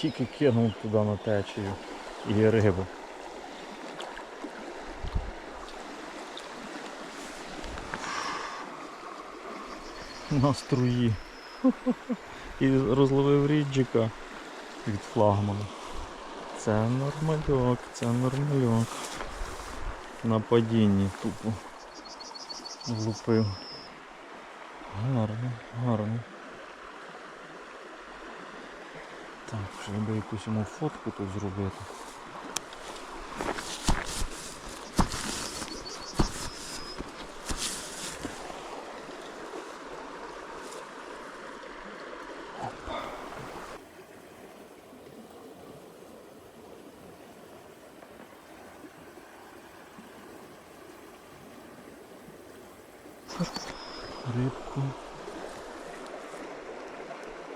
тільки кинув туди на течію і рибу. На струї. І розловив ріджика від флагмана. Це нормальок, це нормальок. На падінні тупо влупив. Гарно, гарно. Так, треба якусь йому фотку тут зробити.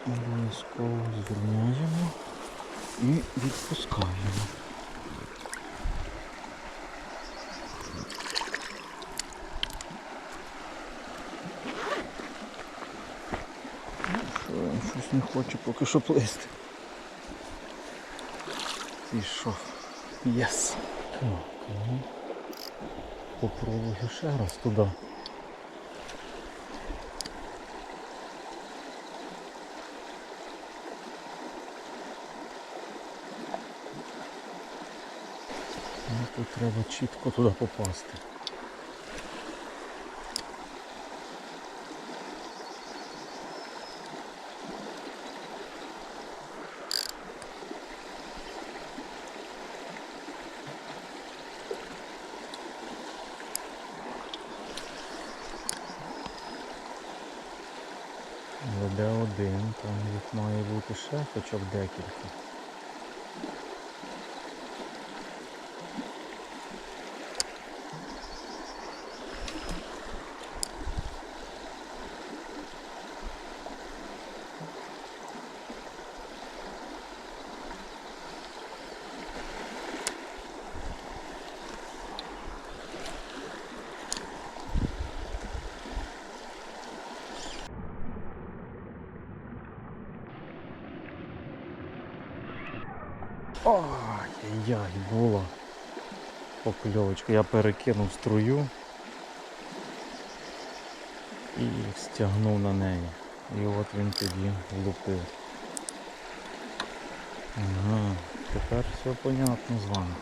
Обов'язково звільняємо і відпускаємо. Ну, Що щось не хоче поки що плисти. Пішов. Єс. Так, ну, попробую ще раз туди. Ну, тут треба чітко туди попасти. Веде один, там їх має бути ще хоча б декілька. Ай-яй-яй, була покльовочка. Я перекинув струю і стягнув на неї. І от він тоді влупив. Ага, тепер все понятно з вами.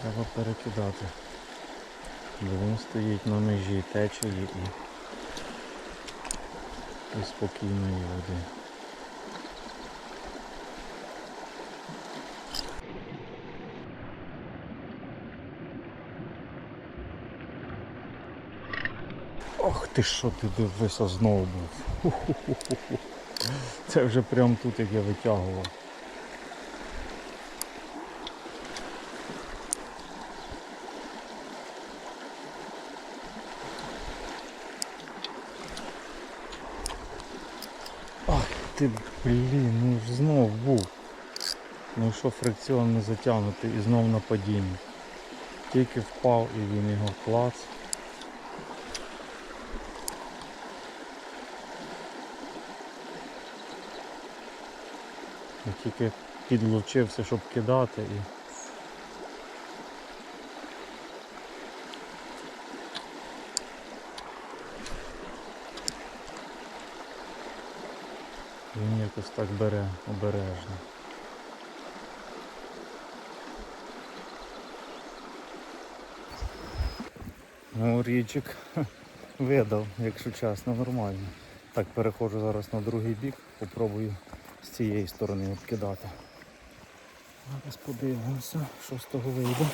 Треба перекидати. Бо він стоїть на межі течії і, і спокійної води. Ох ти що ти дивися знову був. Це вже прямо тут як я витягував. Ти блін, ну знов був. Ну що фрикціон не затягнутий і знов на падінні. Тільки впав і він його клац. Я тільки підлучився, щоб кидати і. Він якось так бере обережно. Ну, річик видав, якщо чесно, нормально. Так, переходжу зараз на другий бік, попробую з цієї сторони обкидати. Зараз подивимося, що з того вийде.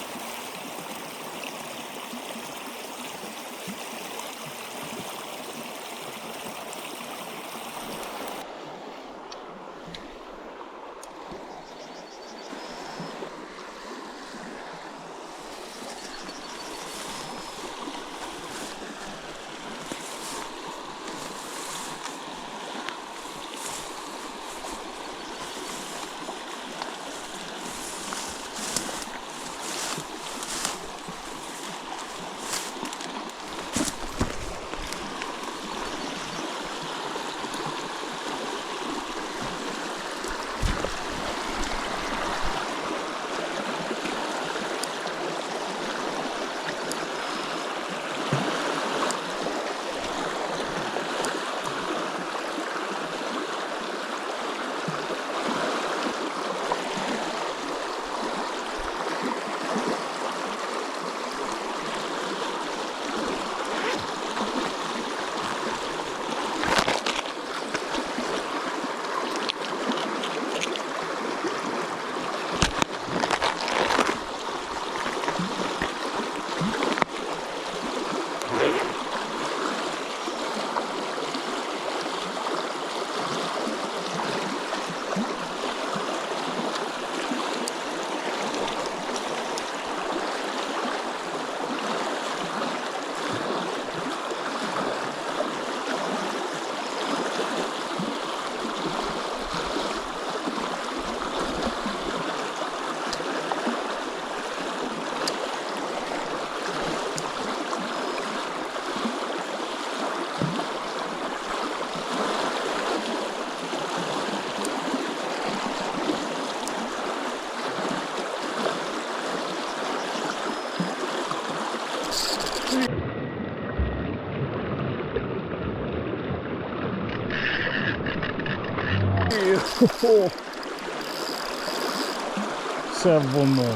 Хо-хо. Це воно.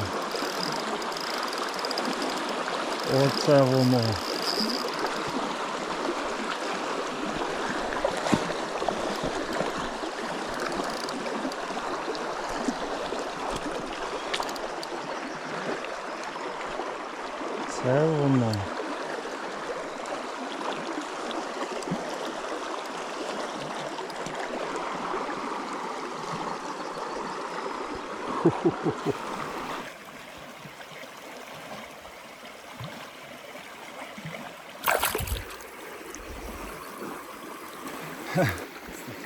Оце воно. Це воно.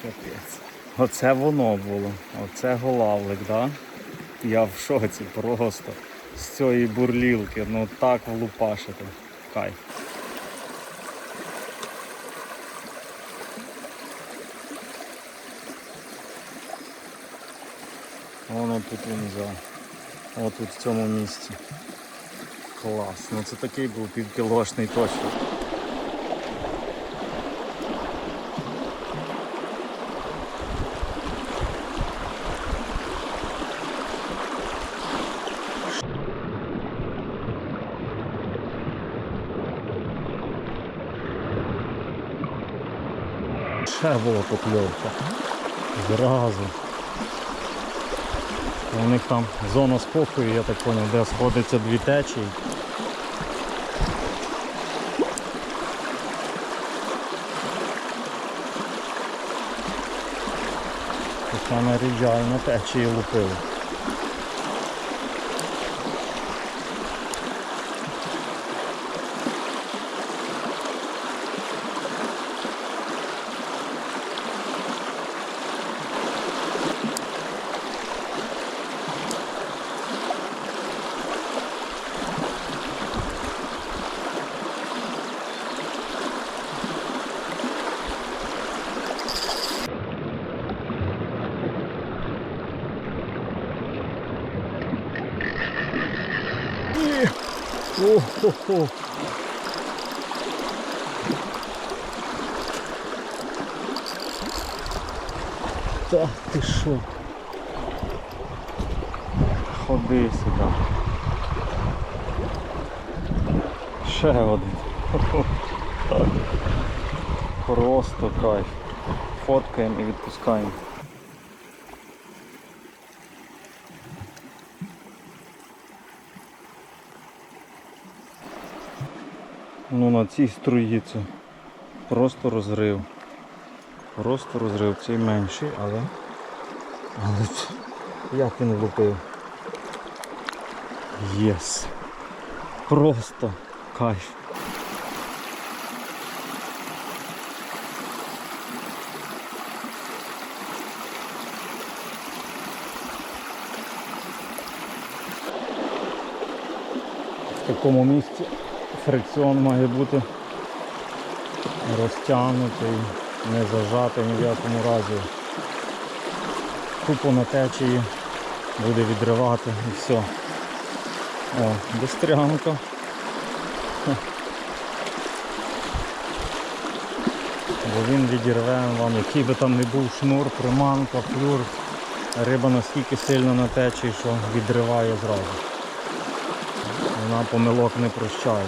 Капець. Оце воно було. Оце голавлик, да? Я в шоці просто. З цієї бурлілки. Ну так влупашити. Кайф. Воно тут він за. Отут в цьому місці. Клас. Ну це такий був півкілошний точно. Ще була покльовка. Зразу. У них там зона спокою, я так зрозумів, де сходяться дві течії. Саме наріджаю на течії лупили. О-хо-хо. Та ти що? Ходи сюди. Ще один. Просто кайф. Фоткаємо і відпускаємо. Ну на цій струї це просто розрив. Просто розрив. Цей менший, але... Але це- як він влупив. Єс. Просто кайф. В такому місці фрикціон має бути розтягнутий, не зажатий ні в якому разі. Тупо на течії буде відривати і все. О, бистрянка. Бо він відірве вам, який би там не був шнур, приманка, флюр. Риба настільки сильно на течії, що відриває зразу. Вона помилок не прощає.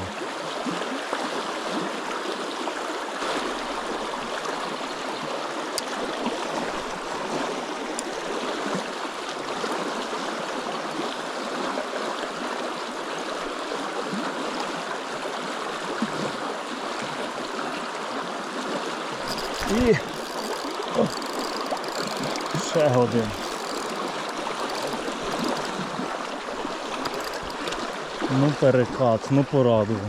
І О, ще один. Ну перекат, ну порадував.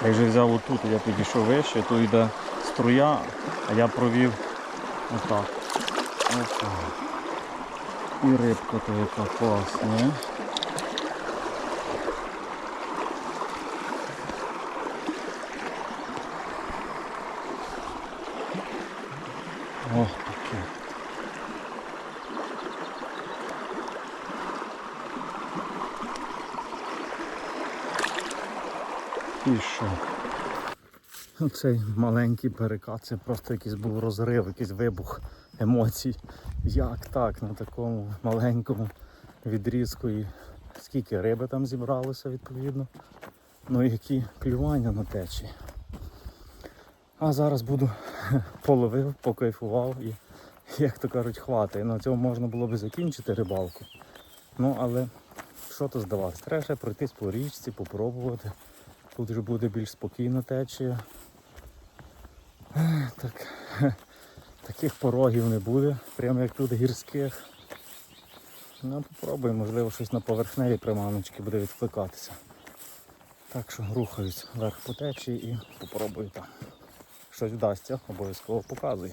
Цей же взяв отут, я підійшов вище, тут йде струя, а я провів отак. Опа. І рибка то яка класна. Ох, таке. І що? Оцей маленький перекат, це просто якийсь був розрив, якийсь вибух емоцій. Як так, на такому маленькому відрізку і скільки риби там зібралося відповідно. Ну і які клювання на течії. А зараз буду половив, покайфував і, як то кажуть, хватає. На цьому можна було би закінчити рибалку. Ну але що то здаватися? Треба ще пройтись по річці, попробувати. Тут вже буде більш спокійна течія. Так, таких порогів не буде, прямо як тут гірських. Ну, попробуємо, можливо, щось на поверхневі приманочки буде відкликатися. Так що рухаюсь вверх по течії і попробую там. Щось вдасться, обов'язково показую.